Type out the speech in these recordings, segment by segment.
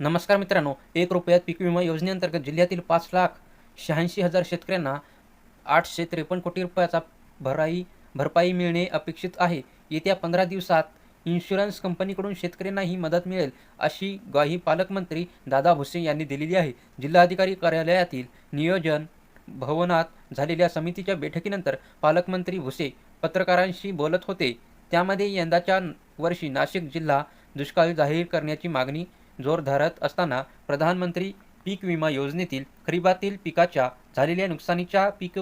नमस्कार मित्रांनो एक रुपयात पीक विमा योजनेअंतर्गत जिल्ह्यातील पाच लाख शहाऐंशी हजार शेतकऱ्यांना आठशे त्रेपन्न कोटी रुपयाचा भराई भरपाई मिळणे अपेक्षित आहे. येत्या पंधरा दिवसात इन्शुरन्स कंपनीकडून शेतकऱ्यांना ही मदत मिळेल अशी ग्वाही पालकमंत्री दादा भुसे यांनी दिलेली आहे. जिल्हाधिकारी कार्यालयातील नियोजन भवनात झालेल्या समितीच्या बैठकीनंतर पालकमंत्री भुसे पत्रकारांशी बोलत होते. त्यामध्ये यंदाच्या वर्षी नाशिक जिल्हा दुष्काळी जाहीर करण्याची मागणी जोर धरत असताना प्रधानमंत्री पीक विमा योजनेतील खरीपातील पिकाच्या झालेल्या नुकसानीच्या पीक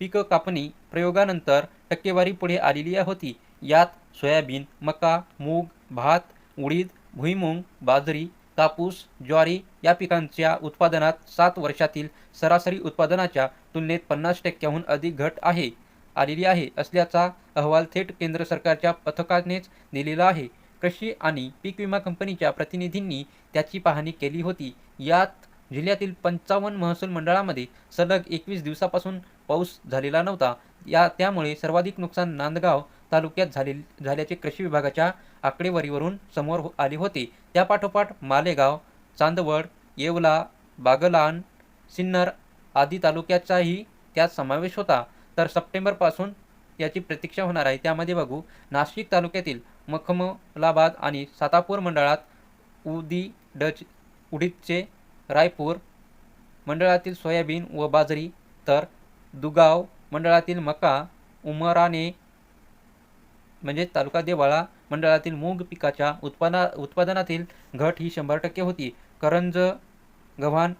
पीक कापणी प्रयोगानंतर टक्केवारी पुढे आलेली होती. यात सोयाबीन मका मूग भात उडीद भुईमूग बाजरी कापूस ज्वारी या पिकांच्या उत्पादनात सात वर्षातील सरासरी उत्पादनाच्या तुलनेत पन्नास टक्क्याहून अधिक घट आहे आलेली आहे असल्याचा अहवाल थेट केंद्र सरकारच्या पथकानेच दिलेला आहे. कृषी आणि पीक विमा कंपनीच्या प्रतिनिधींनी त्याची पाहणी केली होती. यात जिल्ह्यातील पंचावन्न महसूल मंडळामध्ये सलग एकवीस दिवसापासून पाऊस झालेला नव्हता. या त्यामुळे सर्वाधिक नुकसान नांदगाव तालुक्यात झाले झाल्याचे कृषी विभागाच्या आकडेवारीवरून समोर हो- आले होते. त्यापाठोपाठ मालेगाव चांदवड येवला बागलाण सिन्नर आदी तालुक्याचाही त्यात समावेश होता. तर सप्टेंबरपासून याची प्रतीक्षा होणार आहे. त्यामध्ये बघू नाशिक तालुक्यातील मखमलाबाद आणि सातापूर मंडळात उदी डच उडीदचे रायपूर मंडळातील सोयाबीन व बाजरी तर दुगाव मंडळातील मका उमराणे म्हणजे तालुका देवाळा मंडळातील मूग पिकाच्या उत्पादना उत्पादनातील घट ही शंभर टक्के होती. करंज गव्हाण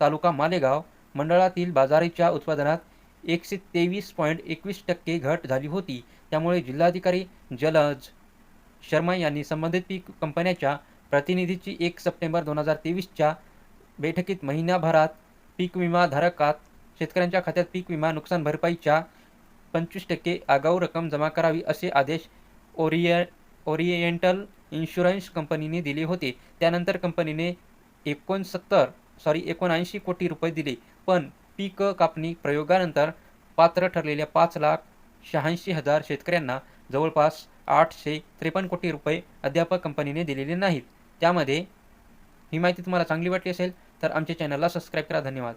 तालुका मालेगाव मंडळातील बाजारीच्या उत्पादनात एकशे तेवीस पॉईंट एकवीस टक्के घट झाली होती. त्यामुळे जिल्हाधिकारी जलज शर्मा यांनी संबंधित पीक कंपन्याच्या प्रतिनिधीची एक सप्टेंबर दोन हजार तेवीसच्या बैठकीत महिन्याभरात पीक विमा धारकात शेतकऱ्यांच्या खात्यात पीक विमा नुकसान भरपाईच्या पंचवीस टक्के आगाऊ रक्कम जमा करावी असे आदेश ओरिय ओरिएंटल इन्शुरन्स कंपनीने दिले होते. त्यानंतर कंपनीने एकोणसत्तर सॉरी एकोणऐंशी कोटी रुपये दिले. पण पीक कापणी प्रयोगानंतर पात्र ठरलेल्या पाच लाख शहाऐंशी हजार शेतकऱ्यांना जवळपास आठशे त्रेपन्न कोटी रुपये अद्याप कंपनीने दिलेले नाहीत. त्यामध्ये ही माहिती तुम्हाला चांगली वाटली असेल तर आमच्या चॅनलला सबस्क्राईब करा. धन्यवाद.